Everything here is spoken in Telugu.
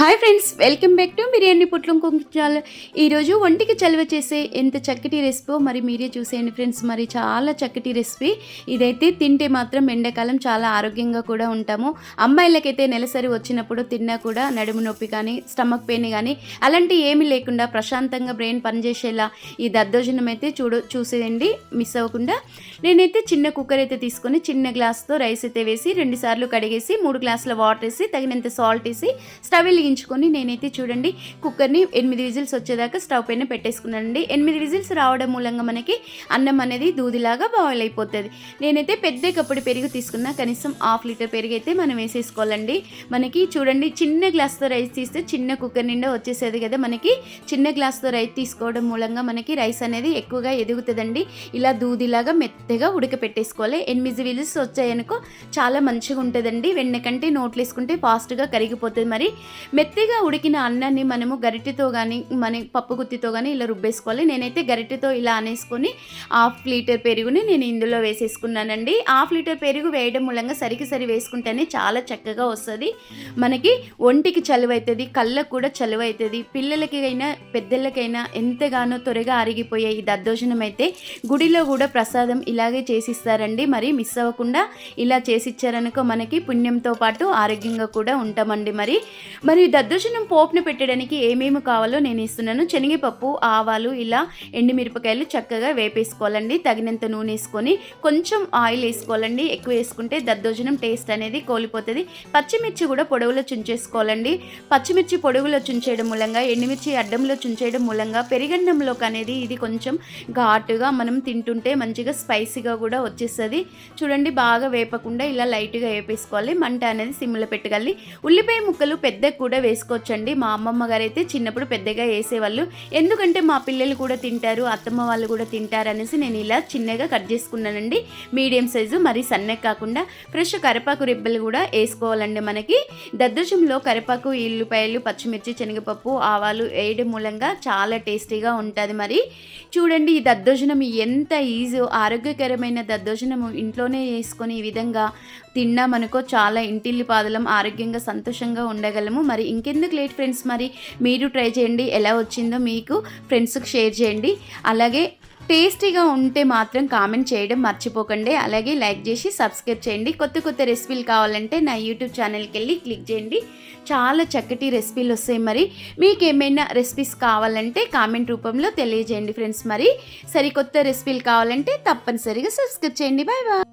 Hi friends welcome back to biryani పుట్లం కుంచాల ఈరోజు ఒంటికి చలువ చేసే ఎంత చక్కటి రెసిపీ మరి మీరే చూసేయండి ఫ్రెండ్స్ మరి చాలా చక్కటి రెసిపీ ఇదైతే తింటే మాత్రం ఎండాకాలం చాలా ఆరోగ్యంగా కూడా ఉంటాము. అమ్మాయిలకైతే నెలసరి వచ్చినప్పుడు తిన్నా కూడా నడుము నొప్పి కానీ స్టమక్ పెయిన్ కానీ అలాంటి ఏమీ లేకుండా ప్రశాంతంగా బ్రెయిన్ పనిచేసేలా ఈ దద్దోజనం అయితే చూడు చూసేయండి. మిస్ అవ్వకుండా నేనైతే చిన్న కుక్కర్ అయితే తీసుకొని చిన్న గ్లాస్తో రైస్ అయితే వేసి రెండుసార్లు కడిగేసి మూడు గ్లాసుల వాటర్ వేసి తగినంత సాల్ట్ వేసి స్టవ్ వేయించుకొని నేనైతే చూడండి కుక్కర్ని ఎనిమిది విజిల్స్ వచ్చేదాకా స్టవ్ పైన పెట్టేసుకున్నానండి. ఎనిమిది విజిల్స్ రావడం మూలంగా మనకి అన్నం అనేది దూదిలాగా బాయిల్ అయిపోతుంది. నేనైతే పెద్ద కప్పుడు పెరుగు తీసుకున్నా కనీసం హాఫ్ లీటర్ పెరుగు అయితే మనం వేసేసుకోవాలండి. మనకి చూడండి చిన్న గ్లాస్తో రైస్ తీస్తే చిన్న కుక్కర్ నిండా వచ్చేసేది కదా మనకి. చిన్న గ్లాస్తో రైస్ తీసుకోవడం మూలంగా మనకి రైస్ అనేది ఎక్కువగా ఎదుగుతుందండి. ఇలా దూదిలాగా మెత్తగా ఉడకపెట్టేసుకోవాలి. ఎనిమిది విజిల్స్ వచ్చాయనుకో చాలా మంచిగా ఉంటుందండి వెన్నకంటే నోట్లు వేసుకుంటే ఫాస్ట్గా కరిగిపోతుంది మరి. మెత్తగా ఉడికిన అన్నాన్ని మనము గరిటెతో కానీ మన పప్పు గుత్తితో కానీ ఇలా రుబ్బేసుకోవాలి. నేనైతే గరిటెతో ఇలా అనేసుకొని హాఫ్ లీటర్ పెరుగుని నేను ఇందులో వేసేసుకున్నానండి. హాఫ్ లీటర్ పెరుగు వేయడం మూలంగా సరికి సరి వేసుకుంటేనే చాలా చక్కగా వస్తుంది. మనకి ఒంటికి చలువైతుంది కళ్ళకు కూడా చలువైతుంది. పిల్లలకి అయినా పెద్దలకైనా ఎంతగానో త్వరగా అరిగిపోయే ఈ దద్దోజనం అయితే గుడిలో కూడా ప్రసాదం ఇలాగే చేసిస్తారండి. మరి మిస్ అవ్వకుండా ఇలా చేసిచ్చారనుకో మనకి పుణ్యంతో పాటు ఆరోగ్యంగా కూడా ఉంటామండి మరి. మరి దద్దోజనం పోపును పెట్టడానికి ఏమేమి కావాలో నేను ఇస్తున్నాను. శనగపప్పు ఆవాలు ఇలా ఎండుమిరపకాయలు చక్కగా వేపేసుకోవాలండి. తగినంత నూనె వేసుకొని కొంచెం ఆయిల్ వేసుకోవాలండి. ఎక్కువ వేసుకుంటే దద్దోజనం టేస్ట్ అనేది కోల్పోతుంది. పచ్చిమిర్చి కూడా పొడవులో చుంచేసుకోవాలండి. పచ్చిమిర్చి పొడవులో చుంచేయడం మూలంగా ఎండుమిర్చి అడ్డంలో చుంచేయడం మూలంగా పెరిగన్నంలోకి అనేది ఇది కొంచెం ఘాటుగా మనం తింటుంటే మంచిగా స్పైసీగా కూడా వచ్చేస్తుంది. చూడండి బాగా వేపకుండా ఇలా లైట్గా వేపేసుకోవాలి. మంట అనేది సిమ్లో పెట్టగలి. ఉల్లిపాయ ముక్కలు పెద్ద కూడా వేసుకోవచ్చండి. మా అమ్మమ్మ గారు అయితే చిన్నప్పుడు పెద్దగా వేసేవాళ్ళు. ఎందుకంటే మా పిల్లలు కూడా తింటారు అత్తమ్మ వాళ్ళు కూడా తింటారు అనేసి నేను ఇలా చిన్నగా కట్ చేసుకున్నానండి. మీడియం సైజు మరి సన్నగా కాకుండా ఫ్రెష్ కరిపాకు రిబ్బలు కూడా వేసుకోవాలండి మనకి. దద్దోజంలో కరిపాకు ఉల్లిపాయలు పచ్చిమిర్చి శనగపప్పు ఆవాలు వేయడం మూలంగా చాలా టేస్టీగా ఉంటుంది మరి. చూడండి ఈ దద్దోజనం ఎంత ఈజీ ఆరోగ్యకరమైన దద్దోజనం ఇంట్లోనే వేసుకొని ఈ విధంగా తిన్నామనుకో చాలా ఇంటిల్లి పాదలం ఆరోగ్యంగా సంతోషంగా ఉండగలము. మరి ఇంకెందుకు లేట్ ఫ్రెండ్స్? మరి మీరు ట్రై చేయండి ఎలా వచ్చిందో మీకు ఫ్రెండ్స్కి షేర్ చేయండి. అలాగే టేస్టీగా ఉంటే మాత్రం కామెంట్ చేయడం మర్చిపోకండి. అలాగే లైక్ చేసి సబ్స్క్రైబ్ చేయండి. కొత్త కొత్త రెసిపీలు కావాలంటే నా యూట్యూబ్ ఛానల్కి వెళ్ళి క్లిక్ చేయండి. చాలా చక్కటి రెసిపీలు వస్తాయి మరి. మీకు ఏమైనా రెసిపీస్ కావాలంటే కామెంట్ రూపంలో తెలియజేయండి ఫ్రెండ్స్ మరి. సరికొత్త రెసిపీలు కావాలంటే తప్పనిసరిగా సబ్స్క్రైబ్ చేయండి. Bye bye.